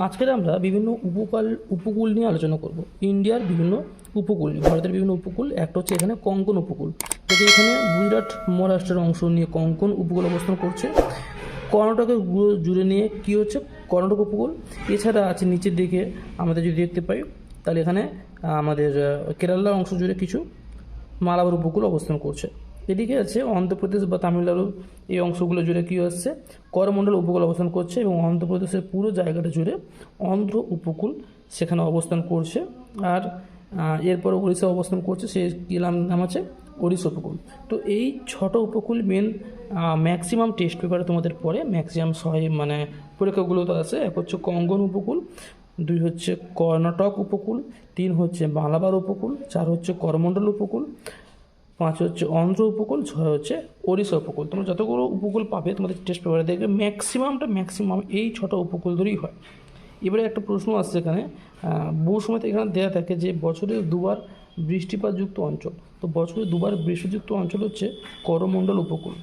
আজকের আমরা বিভিন্ন উপকূল উপকূল নিয়ে আলোচনা করব। ইন্ডিয়ার বিভিন্ন উপকূল ভারতের বিভিন্ন উপকূল। একটা হচ্ছে এখানে কঙ্কন উপকূল। যেটা এখানে গুজরাট, মহারাষ্ট্রের অংশ নিয়ে কঙ্কন উপকূল অবস্থান করছে। কর্ণাটকের জুড়ে নিয়ে কী হচ্ছে? কর্ণাটক উপকূল। এছাড়া আছে নিচের দিকে আমাদের যদি দেখতে পাই, তাহলে এখানে আমাদের কেরালার অংশ জুড়ে কিছু মালাবার উপকূল অবস্থান করছে। এদিকে আছে অন্ধ্রপ্রদেশ বা তামিলনাড়ু এই অংশগুলো জুড়ে কী হচ্ছে? করমণ্ডল উপকূল অবস্থান করছে এবং অন্ধ্রপ্রদেশের পুরো জায়গাটা জুড়ে অন্ধ্র উপকূল সেখানে অবস্থান করছে। আর এরপর উড়িষ্যা অবস্থান করছে, সে কী নাম নাম আছে? ওড়িশা উপকূল। তো এই ছটা উপকূল মেন ম্যাক্সিমাম টেস্ট পেপারে তোমাদের পড়ে। ম্যাক্সিমাম ছয় মানে পরীক্ষাগুলো তো আছে। এক হচ্ছে কঙ্গন উপকূল, দুই হচ্ছে কর্ণাটক উপকূল, তিন হচ্ছে মালাবার উপকূল, চার হচ্ছে করমণ্ডল উপকূল পাঁচ হচ্ছে অন্ধ্র উপকূল, ছয় হচ্ছে ওড়িশা উপকূল। তোমরা যতগুলো উপকূল পাবে, তোমাদের টেস্ট পেপারে দেখবে ম্যাক্সিমামটা ম্যাক্সিমাম এই ছটা উপকূল ধরেই হয়। এবারে একটা প্রশ্ন আসছে এখানে বহু সময় এখানে দেওয়া থাকে যে বছরে দুবার বৃষ্টিপাতযুক্ত অঞ্চল। তো বছরে দুবার বৃষ্টিযুক্ত অঞ্চল হচ্ছে করমণ্ডল উপকূল।